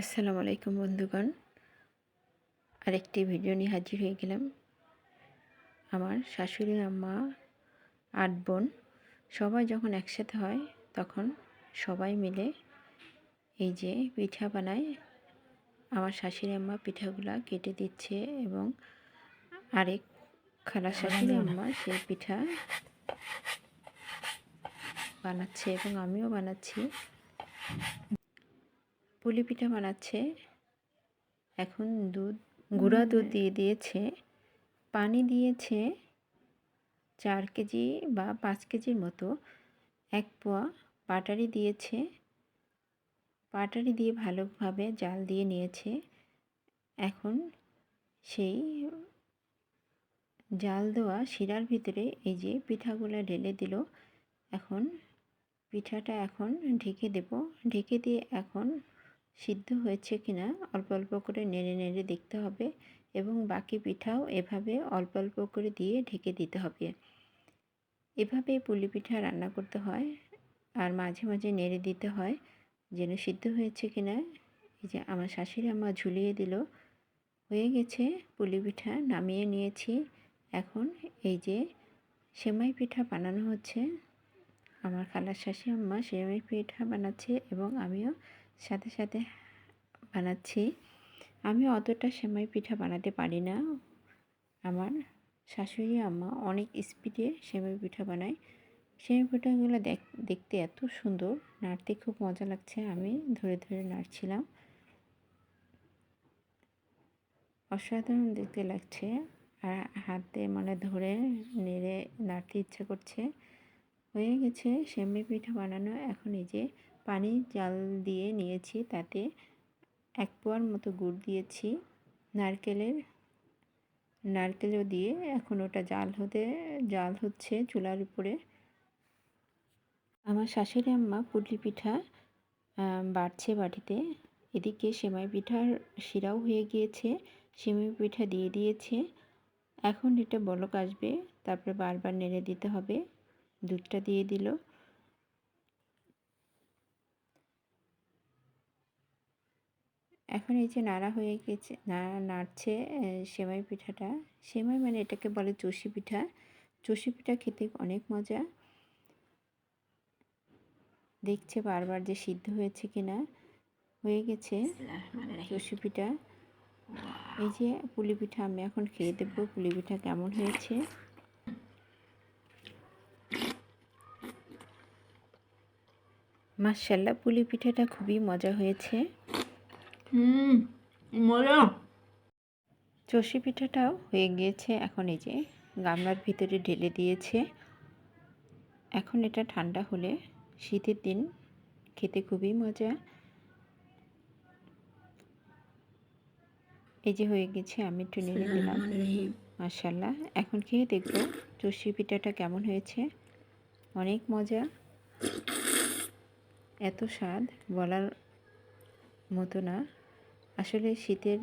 আসসালামু আলাইকুম বন্ধুগণ। আরেকটি ভিডিও নিয়ে হাজির হয়ে গেলাম। আমার শাশুড়ি আম্মা আট বোন সবাই যখন একসাথে হয় তখন সবাই মিলে এই যে পিঠা বানায়। আমার শাশুড়ি আম্মা পিঠাগুলা কেটে দিচ্ছে এবং আরেক খালা শাশুড়ি আম্মা সেই পিঠা বানাচ্ছে এবং আমিও বানাচ্ছি। পুলি পিঠা বানাচ্ছে। এখন দুধ গুঁড়া দুধ দিয়ে দিয়েছে। পানি দিয়েছে চার কেজি বা পাঁচ কেজির মতো। এক পোয়া পাটারি দিয়েছে। পাটারি দিয়ে ভালোভাবে জাল দিয়ে নিয়েছে। এখন সেই জাল দেওয়া শিরার ভিতরে এই যে পিঠাগুলো ঢেলে দিল এখন পিঠাটা এখন ঢেকে দেব। ঢেকে দিয়ে এখন সিদ্ধ হয়েছে কিনা অল্প অল্প করে নেড়ে নেড়ে দেখতে হবে এবং বাকি পিঠাও এভাবে অল্প অল্প করে দিয়ে ঢেকে দিতে হবে। এভাবে পুলি পিঠা রান্না করতে হয় আর মাঝে মাঝে নেড়ে দিতে হয় যেন সিদ্ধ হয়েছে কিনা। এই যে আমার শাশুড়ি আমার ঝুলিয়ে দিল, হয়ে গেছে, পুলি পিঠা নামিয়ে নিয়েছি। এখন এই যে সেমাই পিঠা বানানো হচ্ছে, আমার খালার শাশুড়ি আম্মা সেমাই পিঠা বানাচ্ছে এবং আমিও সাথে সাথে বানাচ্ছি। আমি অতটা সেমাই পিঠা বানাতে পারি না। আমার শাশুড়ি, আম্মা অনেক স্পিডে সেমাই পিঠা বানায়। সেমাই পিঠাগুলো দেখ, দেখতে এত সুন্দর, নাড়তে খুব মজা লাগছে। আমি ধরে ধরে নাড়ছিলাম। অসাধারণ দেখতে লাগছে। আর হাতে মানে ধরে নেড়ে নাড়তে ইচ্ছা করছে। হয়ে গেছে সেমাই পিঠা বানানো। এখন এই যে পানি জাল দিয়ে নিয়েছি তাতে এক পোয়ার মতো গুড় দিয়েছি। নারকেলের, নারকেলও দিয়ে এখন ওটা জাল হতে, জাল হচ্ছে চুলার উপরে। আমার শাশুড়ি আম্মা পুটলি পিঠা বাড়ছে বাটিতে। এদিকে সেমাই পিঠার শিরাও হয়ে গিয়েছে, সেমাই পিঠা দিয়ে দিয়েছে। এখন এটা বলক আসবে, তারপরে বারবার নেড়ে দিতে হবে। দুধটা দিয়ে দিল। এখন এই যে নাড়া হয়ে গেছে নাড়া নাড়ছে সেমাই পিঠাটা। সেমাই মানে এটাকে বলে চষি পিঠা। চষি পিঠা খেতে অনেক মজা। দেখছে বারবার যে সিদ্ধ হয়েছে কিনা। হয়ে গেছে চষি পিঠা। এই যে পুলি পিঠা আমি এখন খেয়ে দেবো পুলি পিঠা কেমন হয়েছে। মার্শাল্লাহ পুলি পিঠাটা খুবই মজা হয়েছে। হুম মজা। চষি পিঠাটাও হয়ে গিয়েছে এখন এই যে গামলার ভিতরে ঢেলে দিয়েছে। এখন এটা ঠান্ডা হলে শীতের দিন খেতে খুবই মজা। এই যে হয়ে গেছে আমি একটু নেড়ে দিলাম। মার্শাল্লাহ এখন খেয়ে দেখব চষি পিঠাটা কেমন হয়েছে। অনেক মজা। এত স্বাদ বলার মতো না। আসলে শীতের